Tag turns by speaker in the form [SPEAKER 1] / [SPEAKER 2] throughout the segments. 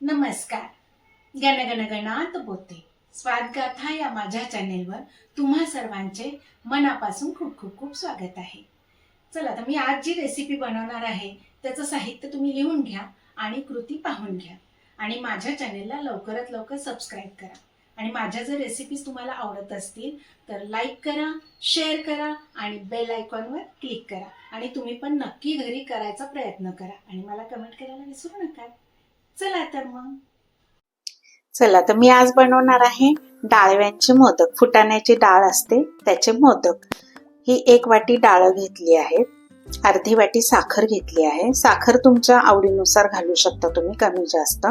[SPEAKER 1] नमस्कार. गणगण गणात बोते स्वादगाथा या माझ्या चॅनेलवर तुम्हा सर्वांचे मनापासून खूप खूप खूप स्वागत आहे. चला तर मी आज जी रेसिपी बनवणार आहे त्याचं साहित्य तुम्ही लिहून घ्या आणि कृती पाहून घ्या. आणि माझ्या चॅनेलला लवकरात लवकर सबस्क्राईब करा. आणि माझ्या जर रेसिपीज तुम्हाला आवडत असतील तर लाईक करा शेअर करा आणि बेल आयकॉनवर क्लिक करा. आणि तुम्ही पण नक्की घरी करायचा प्रयत्न करा. आणि मला कमेंट करायला विसरू नका. चला तर मग.
[SPEAKER 2] चला तर मी आज बनवणार आहे डाळव्यांचे मोदक. फुटाण्याची डाळ असते त्याचे मोदक. ही एक वाटी डाळ घेतली आहे. अर्धी वाटी साखर घेतली आहे. साखर तुमच्या आवडीनुसार घालू शकता तुम्ही कमी जास्त.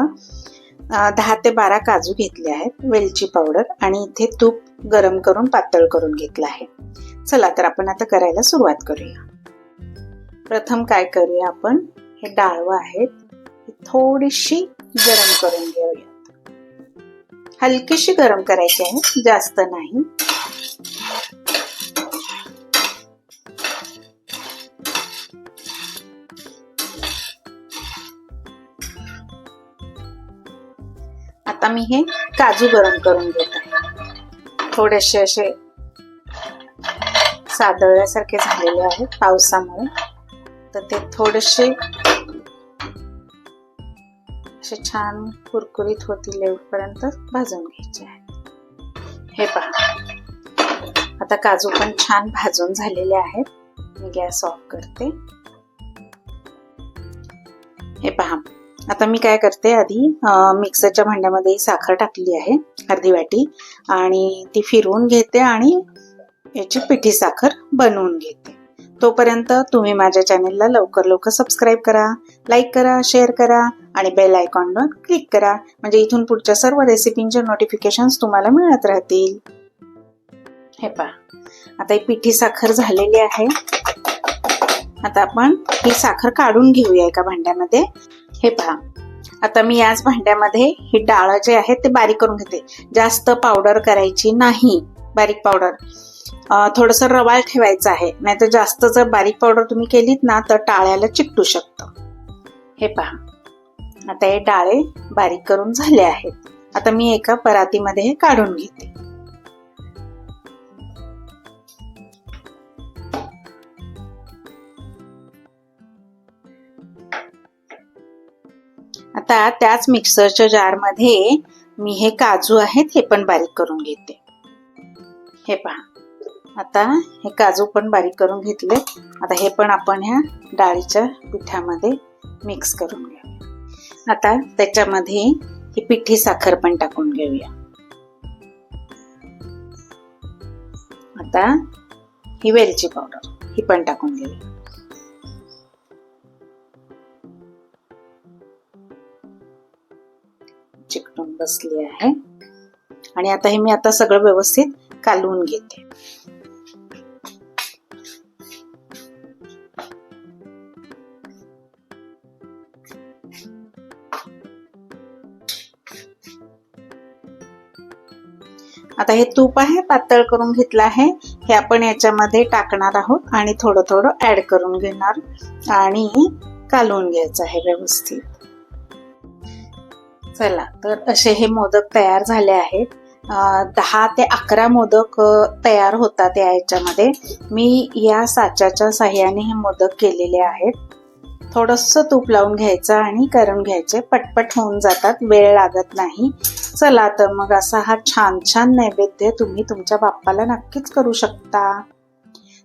[SPEAKER 2] दहा ते बारा काजू घेतले आहेत वेलची पावडर आणि इथे तूप गरम करून पातळ करून घेतलं आहे. चला तर आपण आता करायला सुरुवात करूया. प्रथम काय करूया आपण? हे डाळवं आहेत. थोडीशी गरम करून घेऊयात. हलकीशी गरम करायची आहे जास्त नाही. आता मी हे काजू गरम करून घेत. आहे थोडेसे असे सादळल्यासारखे झालेले आहेत पावसामुळे. तर ते थोडेसे असे छान कुरकुरीत होतील एवढपर्यंत भाजून घ्यायचे आहे हे पहा. आता काजू पण छान भाजून झालेले आहेत. मी गॅस ऑफ करते. हे पहा. आता मी काय करते आधी मिक्सरच्या भांड्यामध्ये साखर टाकली आहे अर्धी वाटी. आणि ती फिरवून घेते आणि याची पिठी साखर बनवून घेते. तोपर्यंत तुम्ही माझ्या चॅनेलला लवकर लवकर सबस्क्राईब करा लाईक करा शेअर करा आणि बेल आयकॉनवर क्लिक करा. म्हणजे इथून पुढच्या सर्व रेसिपींचे नोटिफिकेशन तुम्हाला मिळत राहतील. हे पहा. आता ही पिठी साखर झालेली आहे. आता आपण ही साखर काढून घेऊया एका भांड्यामध्ये. हे पहा. आता मी याच भांड्यामध्ये ही डाळ जे आहे ते बारीक करून घेते. जास्त पावडर करायची नाही. बारीक पावडर थोडंसं रवाळ ठेवायचं आहे. नाहीतर जास्त जर बारीक पावडर तुम्ही केलीत ना तर टाळ्याला चिकटू शकतं. हे पहा. आता हे डाळे बारीक करून झाले आहेत. आता मी एका परातीमध्ये हे काढून घेते. आता त्याच मिक्सरच्या जारमध्ये मी हे काजू आहेत हे पण बारीक करून घेते. हे पहा. आता हे काजू पण बारीक करून घेतले. आता हे पण आपण ह्या डाळीच्या पिठामध्ये मिक्स करून घेऊया. आता त्याच्यामध्ये ही पिठी साखर पण टाकून घेऊया. आता ही वेलची पावडर ही पण टाकून घेऊया. चिकटून बसली आहे. आणि आता हे मी आता सगळं व्यवस्थित कालवून घेते. आता हे तूप आहे पातळ करून घेतलं आहे. हे आपण याच्यामध्ये टाकणार आहोत आणि थोडं थोडं ऍड करून घेणार आणि कालवून घ्यायचं आहे व्यवस्थित. चला तर असे हे मोदक तयार झाले आहेत. दहा ते अकरा मोदक तयार होतात या याच्यामध्ये. मी या साच्याच्या साह्याने हे मोदक केलेले आहेत. थोडंसं तूप लावून घ्यायचं आणि करून घ्यायचे. पटपट होऊन जातात वेळ लागत नाही. चला तर मग असा हा छान छान नैवेद्य तुम्ही तुमच्या बाप्पाला नक्कीच करू शकता.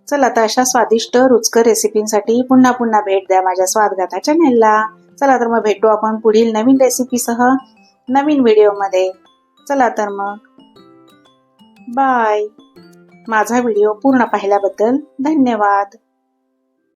[SPEAKER 2] चला तर अशा स्वादिष्ट रुचकर रेसिपींसाठी पुन्हा पुन्हा भेट द्या माझ्या स्वादगाथा चॅनेलला चला तर मग भेटू आपण पुढील नवीन रेसिपीसह नवीन व्हिडिओमध्ये चला तर मग. बाय माझा व्हिडिओ पूर्ण पाहिल्याबद्दल धन्यवाद.